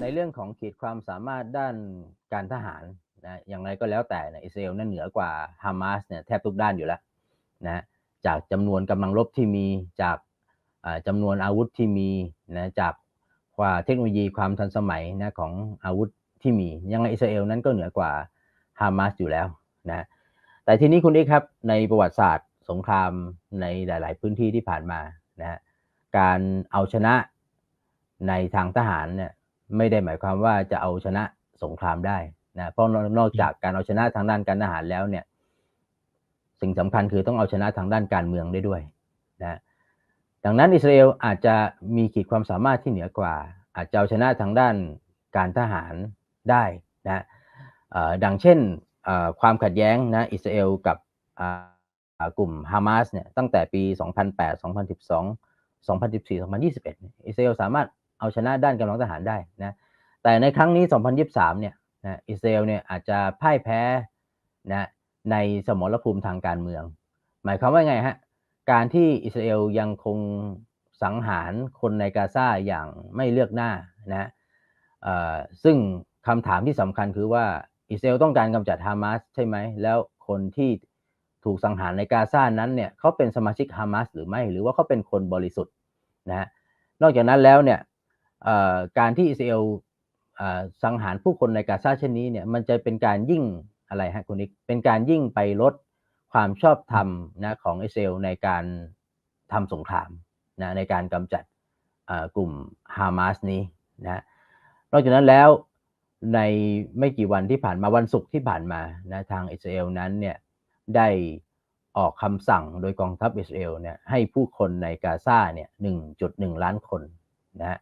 ในเรื่องของขีดความสามารถด้านการทหารนะอย่างไรก็แล้วแต่นะอิสราเอลนั้นเหนือกว่าฮามาสเนี่ยแทบทุกด้านอยู่แล้วนะจากจำนวนกำลังรบที่มีจากอ่าจำนวนอาวุธที่มีนะจากความเทคโนโลยีความทันสมัยนะของอาวุธที่มี ยังไงอิสราเอลนั้นก็เหนือกว่าฮามาสอยู่แล้วนะแต่ทีนี้คุณเอกครับในประวัติศาสตร์สงครามในหลาย ๆ พื้นที่ที่ผ่านมานะการเอาชนะในทางทหารเนี่ย ไม่ได้หมายความว่าจะเอาชนะสงครามได้นะเพราะนอกจากการเอาชนะทางด้านการทหารแล้วเนี่ย สิ่งสำคัญคือต้องเอาชนะทางด้านการเมืองได้ด้วยนะดังนั้นอิสราเอลอาจจะมีขีดความสามารถที่เหนือกว่า อาจจะเอาชนะทางด้านการทหารได้นะดังเช่นความขัดแย้งนะอิสราเอลกับกลุ่มฮามาสเนี่ยตั้งแต่ปี 2008 2012 2014 2021เนี่ยอิสราเอลสามารถ เอาชนะด้านกำลังทหารได้นะแต่ในครั้งนี้ 2023 เนี่ยนะอิสราเอลเนี่ยอาจจะพ่ายแพ้นะในสมรภูมิทางการเมือง หมายความว่าไงฮะการที่อิสราเอลยังคงสังหารคนในกาซาอย่างไม่เลือกหน้านะอ่อซึ่งคำถามที่สำคัญคือว่าอิสราเอลต้องการกำจัดฮามาสใช่ไหม แล้วคนที่ถูกสังหารในกาซานั้นเนี่ยเขาเป็นสมาชิกฮามาสหรือไม่ หรือว่าเขาเป็นคนบริสุทธิ์นะฮะนอกจากนั้นแล้วเนี่ย การที่อิสราเอลสังหารผู้คนในกาซาเช่นนี้เนี่ยมันจะเป็นการยิ่งอะไรฮะคุณนิกเป็นการยิ่งไปลดความชอบธรรมนะของอิสราเอลในการทำสงครามนะในการกำจัดกลุ่มฮามาสนี้นะนอกจากนั้นแล้วในไม่กี่วันที่ผ่านมาวันศุกร์ที่ผ่านมานะทางอิสราเอลนั้นเนี่ยได้ออกคำสั่งโดยกองทัพอิสราเอลเนี่ยให้ผู้คนในกาซาเนี่ย 1.1 ล้านคนนะฮะ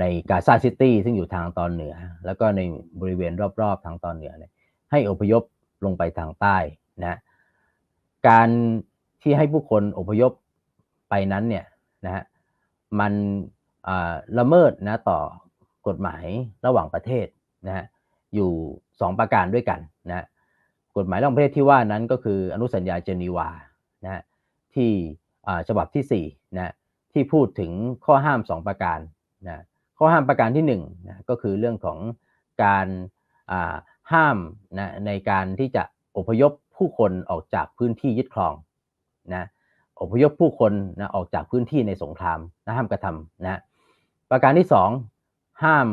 ในกาซาซิตี้ซึ่งอยู่ทางตอนเหนือ แล้วก็ในบริเวณรอบๆทางตอนเหนือเนี่ยให้อพยพลงไปทางใต้นะการที่ให้ผู้คนอพยพไปนั้นเนี่ยนะฮะมันละเมิดนะต่อกฎหมายระหว่างประเทศนะฮะอยู่ 2 ประการด้วยกันนะกฎหมายระหว่างประเทศที่ว่านั้นก็คืออนุสัญญาเจนีวานะฮะที่ฉบับที่4นะที่พูดถึงข้อห้าม 2 ประการ นะข้อห้ามประการที่1นะก็คือเรื่องของการห้ามนะในการที่จะอพยพผู้คนออกจากพื้นที่ยึดครองนะอพยพผู้คนนะออกจากพื้นที่ในสงครามนะห้ามกระทำนะประการที่สองห้าม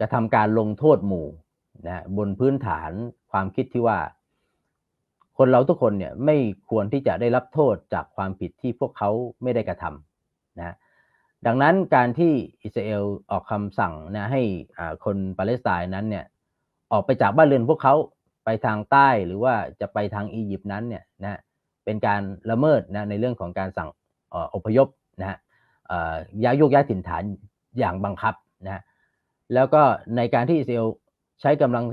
กระทำการลงโทษหมู่นะบนพื้นฐานความคิดที่ว่า คนเราทุกคนเนี่ยไม่ควรที่จะได้รับโทษจากความผิดที่พวกเขาไม่ได้กระทำนะ ดังนั้นการที่อิสราเอลออกคำสั่งนะให้คนปาเลสไตน์นั้นเนี่ยออกไปจากบ้านเรือนพวกเขาไปทางใต้หรือว่าจะไปทางอียิปต์นั้นเนี่ยนะเป็นการละเมิดนะในเรื่องของการสั่งอพยพนะฮะย้ายโยกย้ายถิ่นฐานอย่างบังคับนะแล้วก็ในการที่อิสราเอลใช้กำลัง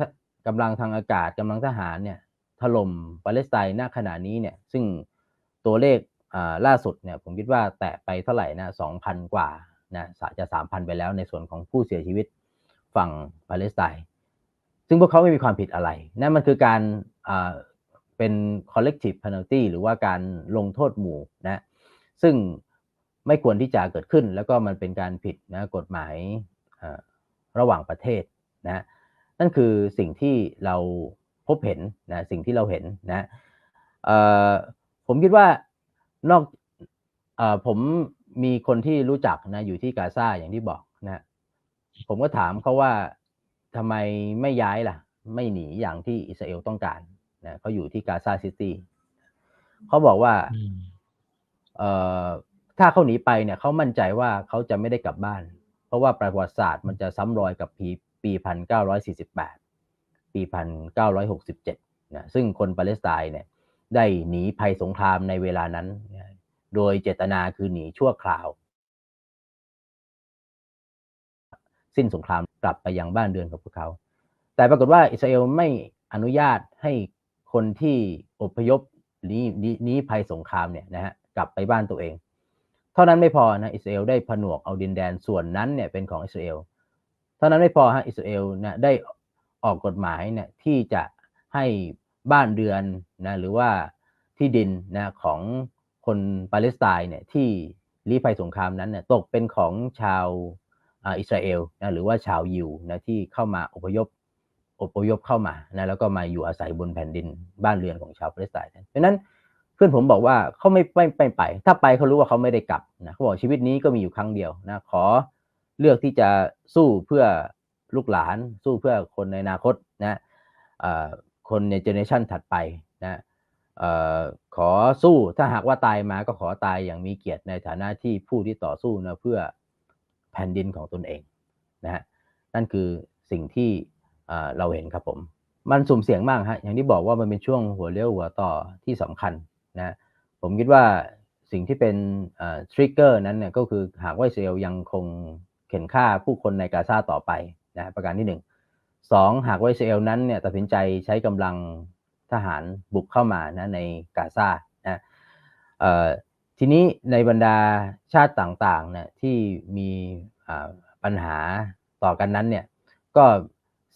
กำลังทางอากาศกำลังทหารเนี่ยถล่มปาเลสไตน์ณขณะนี้เนี่ยซึ่งตัวเลข ล่าสุดเนี่ยผมคิดว่าแตะไปเท่าไหร่นะสองพันกว่านะจะสามพันไปแล้วในส่วนของผู้เสียชีวิตฝั่งปาเลสไตน์ซึ่งพวกเขาไม่มีความผิดอะไรนั่นมันคือการเป็น collective penalty หรือว่าการลงโทษหมู่นะซึ่งไม่ควรที่จะเกิดขึ้น แล้วก็มันเป็นการผิดนะกฎหมายระหว่างประเทศนะนั่นคือสิ่งที่เราพบเห็นนะสิ่งที่เราเห็นนะผมคิดว่า นอกอผมมีคนที่รู้จักนะอยู่ที่กาซาอย่างที่บอกนะผมก็ถามเขาว่าทำไมไม่ย้ายล่ะ ไม่หนีอย่างที่อิสราเอลต้องการนะเขาอยู่ที่กาซาซิตี้เขาบอกว่าเอ่อถ้าเขาหนีไปเนี่ยเขามั่นใจว่าเขาจะไม่ได้กลับบ้าน เพราะว่าประวัติศาสตร์มันจะซ้ำรอยกับปีปีพันเก้าร้อยสี่สิบแปดปีพันเก้าร้อยหกสิบเจ็ดนะซึ่งคนปาเลสไตน์เนี่ย ได้หนีภัยสงครามในเวลานั้น โดยเจตนาคือหนีชั่วคราว สิ้นสงครามกลับไปยังบ้านเรือนของพวกเขา แต่ปรากฏว่าอิสราเอลไม่อนุญาตให้คนที่อพยพนี้นี้ภัยสงครามเนี่ยนะฮะกลับไปบ้านตัวเอง เท่านั้นไม่พอนะอิสราเอลได้ผนวกเอาดินแดนส่วนนั้นเนี่ยเป็นของอิสราเอลเท่านั้นไม่พอฮะอิสราเอลนะได้ออกกฎหมายเนี่ยที่จะให้ บ้านเรือนนะหรือว่าที่ดินนะของคนปาเลสไตน์เนี่ยที่ลี้ภัยสงครามนั้นเนี่ยตกเป็นของชาวอิสราเอลนะหรือว่าชาวยิวนะที่เข้ามาอพยพอพยพเข้ามานะแล้วก็มาอยู่อาศัยบนแผ่นดินบ้านเรือนของชาวปาเลสไตน์เพราะนั้นเพื่อนผมบอกว่าเขาไม่ไม่ไม่ไป ถ้าไปเขารู้ว่าเขาไม่ได้กลับนะเขาบอกชีวิตนี้ก็มีอยู่ครั้งเดียวนะขอเลือกที่จะสู้เพื่อลูกหลาน สู้เพื่อคนในอนาคตนะ คนในเจเนอเรชันถัดไปนะขอสู้ถ้าหากว่าตายมาก็ขอตายอย่างมีเกียรติในฐานะที่ผู้ที่ต่อสู้นะเพื่อแผ่นดินของตนเองนะฮะนั่นคือสิ่งที่เราเห็นครับผม มันสุ่มเสี่ยงมากฮะอย่างที่บอกว่ามันเป็นช่วงหัวเลี้ยวหัวต่อที่สำคัญนะผมคิดว่าสิ่งที่เป็นทริกเกอร์นั้นเนี่ยก็คือหากว่าเซลยังคงเข็นฆ่าผู้คนในกาซาต่อไปนะประการที่หนึ่ง สองหากว่าอิสราเอลนั้นเนี่ยตัดสินใจใช้กำลังทหารบุกเข้ามานะในกาซานะทีนี้ในบรรดาชาติต่างๆเนี่ยที่มีปัญหาต่อกันนั้นเนี่ยก็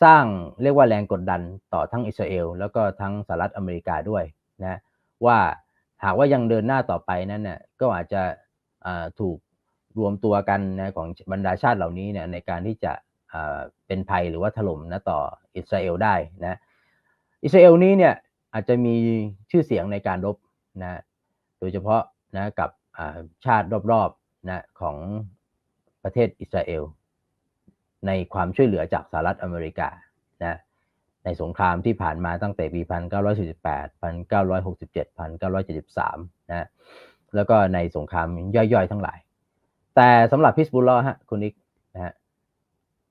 สร้างเรียกว่าแรงกดดันต่อทั้งอิสราเอลแล้วก็ทั้งสหรัฐอเมริกาด้วยนะว่าหากว่ายังเดินหน้าต่อไปนั้นเนี่ยก็อาจจะถูกรวมตัวกันนะของบรรดาชาติเหล่านี้เนี่ยในการที่จะ เป็นภัยหรือว่าถล่มนะต่ออิสราเอลได้นะอิสราเอลนี้เนี่ยอาจจะมีชื่อเสียงในการรบนะโดยเฉพาะนะกับชาติรอบๆนะของประเทศอิสราเอล ในความช่วยเหลือจากสหรัฐอเมริกานะในสงครามที่ผ่านมาตั้งแต่ปี 1948 1967 1973 นะแล้วก็ในสงครามย่อยๆ ทั้งหลาย แต่สำหรับพิสบุลลอฮะคุณนิกนะฮะ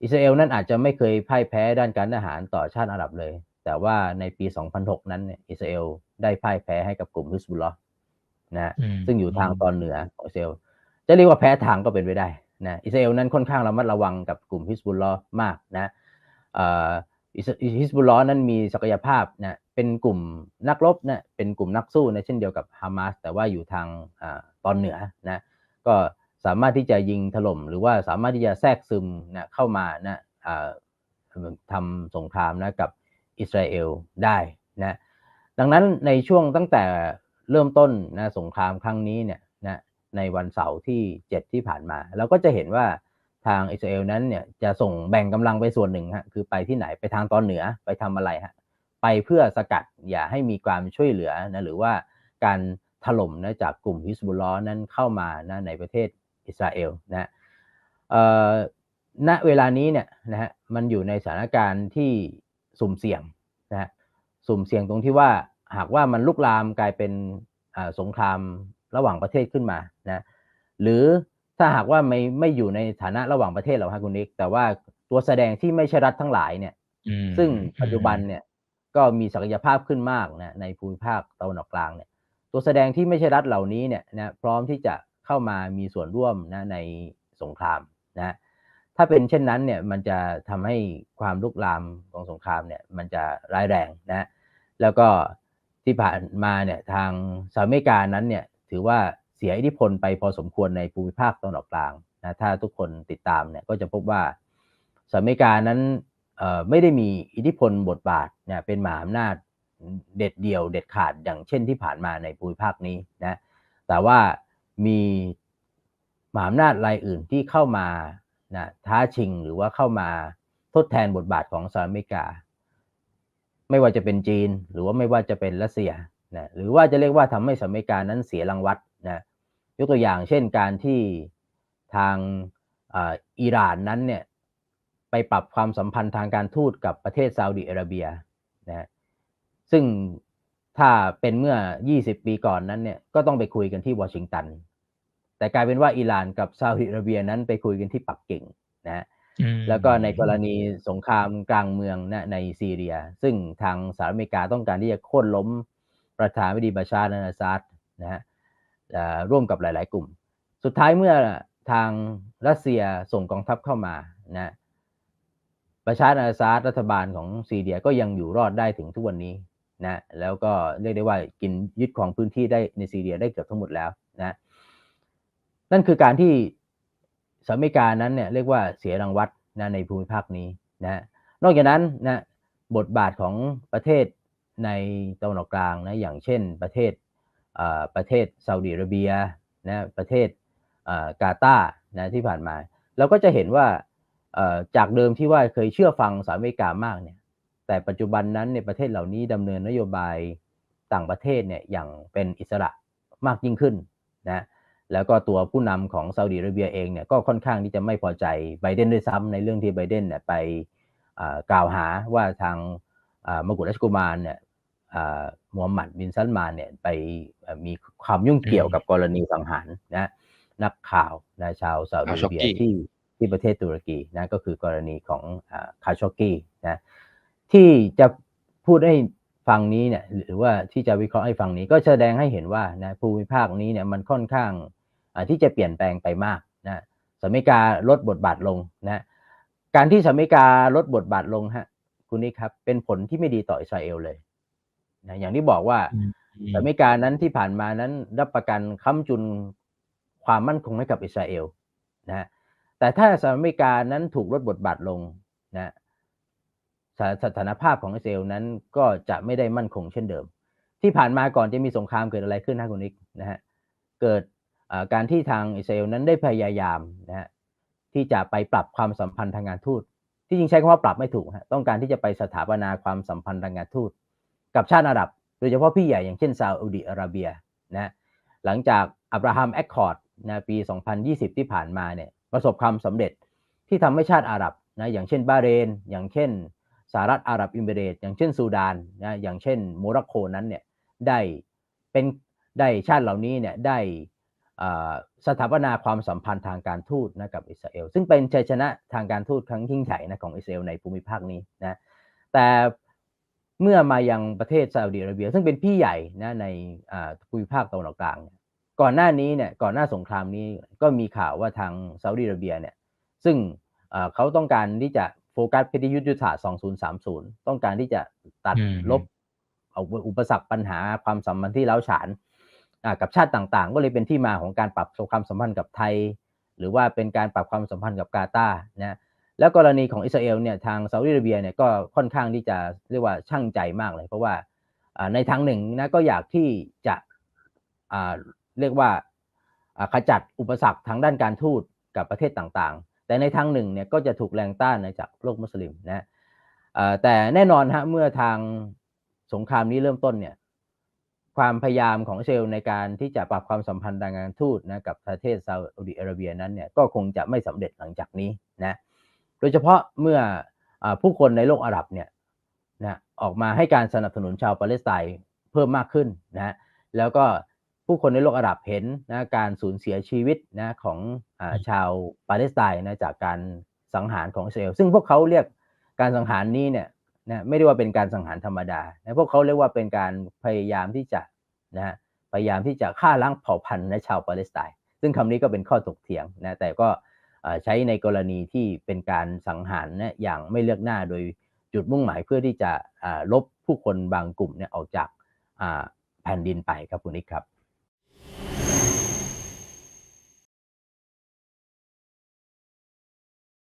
อิสราเอลนั้นอาจจะไม่เคยพ่ายแพ้ด้านการทหารต่อชาติอาหรับเลย แต่ว่าในปี 2006 นั้นเนี่ยอิสราเอลได้พ่ายแพ้ให้กับกลุ่มฮิสบุลลอห์นะซึ่งอยู่ทางตอนเหนือของอิสราเอลจะเรียกว่าแพ้ทางก็เป็นไปได้นะอิสราเอลนั้นค่อนข้างระมัดระวังกับกลุ่มฮิสบุลลอห์มากนะฮิสบุลลอห์นั้นมีศักยภาพนะเป็นกลุ่มนักรบนะเป็นกลุ่มนักสู้นะเช่นเดียวกับฮามาสแต่ว่าอยู่ทางอตอนเหนือนะก็ สามารถที่จะยิงถล่ม หรือว่าสามารถที่จะแทรกซึมนะเข้ามานะทำสงครามนะกับอิสราเอลได้นะดังนั้นในช่วงตั้งแต่เริ่มต้นนะสงครามครั้งนี้เนี่ยนะในวันเสาร์ที่ 7 ที่ผ่านมา เราก็จะเห็นว่าทางอิสราเอลนั้นเนี่ยจะส่งแบ่งกำลังไปส่วนหนึ่งฮะคือไปที่ไหนไปทางตอนเหนือไปทำอะไรฮะไปเพื่อสกัดอย่าให้มีความช่วยเหลือนะหรือว่าการถล่มนะจากกลุ่มฮิสบุลลอนั้นเข้ามานะในประเทศ อิสราเอลนะณเวลานี้เนี่ยนะฮะมันอยู่ในสถานการณ์ที่สุ่มเสี่ยงนะฮะสุ่มเสี่ยงตรงที่ว่าหากว่ามันลุกลามกลายเป็นสงครามระหว่างประเทศขึ้นมานะหรือถ้าหากว่าไม่ไม่อยู่ในฐานะระหว่างประเทศหรอกครับคุณนิกแต่ว่าตัวแสดงที่ไม่ใช่รัฐทั้งหลายเนี่ยซึ่งปัจจุบันเนี่ยก็มีศักยภาพขึ้นมากนะในภูมิภาคตะวันออกกลางเนี่ยตัวแสดงที่ไม่ใช่รัฐเหล่านี้เนี่ยนะพร้อมที่จะ เข้ามามีส่วนร่วมนะในสงครามนะถ้าเป็นเช่นนั้นเนี่ยมันจะทำให้ความลุกลามของสงครามเนี่ยมันจะร้ายแรงนะแล้วก็ที่ผ่านมาเนี่ยทางสหรัฐอเมริกานั้นเนี่ยถือว่าเสียอิทธิพลไปพอสมควรในภูมิภาคตะวันออกกลางนะถ้าทุกคนติดตามเนี่ยก็จะพบว่าสหรัฐอเมริกานั้นไม่ได้มีอิทธิพลบทบาทเนี่ยเป็นมหาอำนาจเด็ดเดี่ยวเด็ดขาดอย่างเช่นที่ผ่านมาในภูมิภาคนี้นะแต่ว่า มีมหาอำนาจรายอื่นที่เข้ามานะท้าชิงหรือว่าเข้ามาทดแทนบทบาทของสหรัฐอเมริกา ไม่ว่าจะเป็นจีน หรือว่าไม่ว่าจะเป็นรัสเซียนะหรือว่าจะเรียกว่าทำให้สหรัฐอเมริกานั้นเสียรางวัลนะยกตัวอย่างเช่นการที่ทางอิหร่านนั้นเนี่ยไปปรับความสัมพันธ์ทางการทูตกับประเทศซาอุดิอาระเบียนะซึ่ง ถ้าเป็นเมื่อ 20 ปีก่อนนั้นเนี่ยก็ต้องไปคุยกันที่วอชิงตัน แต่กลายเป็นว่าอิหร่านกับซาอุดิอาระเบียนั้นไปคุยกันที่ปักกิ่งนะแล้วก็ในกรณีสงครามกลางเมืองนะในซีเรีย ซึ่งทางสหรัฐอเมริกาต้องการที่จะโค่นล้มประธานาธิบดีบาชาร์นาซาดนะฮะร่วมกับหลาย ๆ กลุ่ม สุดท้ายเมื่อทางรัสเซียส่งกองทัพเข้ามานะประชาอาซาดรัฐบาลของซีเรียก็ยังอยู่รอดได้ถึงทุกวันนี้ นะแล้วก็เรียกได้ว่ากินยึดของพื้นที่ได้ในซีเรียได้เกือบทั้งหมดแล้วนะนั่นคือการที่สหรัฐอเมริกานั้นเนี่ยเรียกว่าเสียรางวัลนะในภูมิภาคนี้นะนอกจากนั้นนะบทบาทของประเทศในตะวันออกกลางนะอย่างเช่นประเทศประเทศซาอุดิอาระเบียนะประเทศกาตาร์นะที่ผ่านมา เราก็จะเห็นว่าอ่อจากเดิมที่ว่าเคยเชื่อฟังสหรัฐอเมริกามากเนี่ย แต่ปัจจุบันนั้นในประเทศเหล่านี้ดำเนินนโยบายต่างประเทศเนี่ยอย่างเป็นอิสระมากยิ่งขึ้นนะแล้วก็ตัวผู้นำของซาอุดิอาระเบียเองเนี่ยก็ค่อนข้างที่จะไม่พอใจไบเดนด้วยซ้ำในเรื่องที่ไบเดนเนี่ยไปกล่าวหาว่าทางมกุฎราชกุมารเนี่ยมูฮัมหมัดบินซัลมานเนี่ยไปมีความยุ่งเกี่ยวกับกรณีสังหารนะนักข่าวนะชาวซาอุดิอาระเบียที่ที่ประเทศตุรกีนะก็คือกรณีของคาชอกกี้นะ ที่จะพูดให้ฟังนี้เนี่ยหรือว่าที่จะวิเคราะห์ให้ฟังนี้ก็แสดงให้เห็นว่านะภูมิภาคนี้เนี่ยมันค่อนข้างอ่าที่จะเปลี่ยนแปลงไปมากนะสหรัฐอเมริกาลดบทบาทลงนะการที่สหรัฐอเมริกาลดบทบาทลงฮะคุณนี่ครับเป็นผลที่ไม่ดีต่ออิสราเอลเลยนะอย่างที่บอกว่าอืมสหรัฐอเมริกานั้นที่ผ่านมานั้นรับประกันค้ำจุนความมั่นคงให้กับอิสราเอลนะฮะแต่ถ้าสหรัฐอเมริกานั้นถูกลดบทบาทลงนะ สถานภาพของอิสราเอลนั้นก็จะไม่ได้มั่นคงเช่นเดิม ที่ผ่านมาก่อนจะมีสงครามเกิดอะไรขึ้นนะคุณนิกนะฮะเกิดการที่ทางอิสราเอลนั้นได้พยายามนะฮะที่จะไปปรับความสัมพันธ์ทางการทูต ที่จริงใช้คำว่าปรับไม่ถูกฮะต้องการที่จะไปสถาปนาความสัมพันธ์ทางการทูต กับชาติอาหรับ โดยเฉพาะพี่ใหญ่อย่างเช่นซาอุดิอาระเบียนะหลังจากอับราฮัมแอคคอร์ดนะปี 2020 ที่ผ่านมาเนี่ยประสบความสำเร็จที่ทำให้ชาติอาหรับนะอย่างเช่นบาเรน อย่างเช่น สหรัฐอาหรับอิมิเรตอย่างเช่นซูดานนะอย่างเช่นโมร็อกโกนั้นเนี่ยได้เป็นได้ชาติเหล่านี้เนี่ยได้สถาปนาความสัมพันธ์ทางการทูตนะกับอิสราเอลซึ่งเป็นชัยชนะทางการทูตครั้งยิ่งใหญ่นะของอิสราเอลในภูมิภาคนี้นะแต่เมื่อมายังประเทศซาอุดิอาระเบีย ซึ่งเป็นพี่ใหญ่นะในภูมิภาคตะวันออกกลาง ก่อนหน้านี้เนี่ยก่อนหน้าสงครามนี้ก็มีข่าวว่าทางซาอุดิอาระเบียเนี่ยซึ่งเขาต้องการที่จะ โฟกัสไปที่ยุทธศาสตร์2030 ต้องการที่จะตัดอืมลบเอาอุปสรรคปัญหาความสัมพันธ์ที่เล้าวฉานอ่ากับชาติต่างๆ ก็เลยเป็นที่มาของการปรับความสัมพันธ์กับไทย หรือว่าเป็นการปรับความสัมพันธ์กับกาตาร์นะแล้วกรณีของอิสราเอลเนี่ยทางซาอุดิอาระเบียเนี่ยก็ค่อนข้างที่จะเรียกว่าช่างใจมากเลย เพราะว่าอ่าในทางหนึ่งนะก็อยากที่จะอ่าเรียกว่าอ่าขจัดอุปสรรคทางด้านการทูตกับประเทศต่างๆ แต่ในทางหนึ่งเนี่ยก็จะถูกแรงต้านนะจากโลกมุสลิมนะแต่แน่นอนฮะเมื่อทางสงครามนี้เริ่มต้นเนี่ยความพยายามของเอลในการที่จะปรับความสัมพันธ์ทางการทูตนะกับประเทศซาอุดิอาระเบียนั้นเนี่ยก็คงจะไม่สำเร็จหลังจากนี้นะโดยเฉพาะเมื่ออผู้คนในโลกอาหรับเนี่ยนะออกมาให้การสนับสนุนชาวปาเลสไตน์เพิ่มมากขึ้นนะแล้วก็ ผู้คนในโลกอาหรับเห็นนะการสูญเสียชีวิตนะของอาชาวปาเลสไตน์นะจากการสังหารของอิสราเอลซึ่งพวกเขาเรียกการสังหารนี้เนี่ยนะไม่ได้ว่าเป็นการสังหารธรรมดานะพวกเขาเรียกว่าเป็นการพยายามที่จะนะฮะพยายามที่จะฆ่าล้างเผ่าพันธุ์ในชาวปาเลสไตน์ซึ่งคำนี้ก็เป็นข้อถกเถียงนะแต่ก็เอ่อใช้ในกรณีที่เป็นการสังหารนะอย่างไม่เลือกหน้าโดยจุดมุ่งหมายเพื่อที่จะอ่าลบผู้คนบางกลุ่มเนี่ยออกจากอ่าแผ่นดินไปครับคุณนิกครับ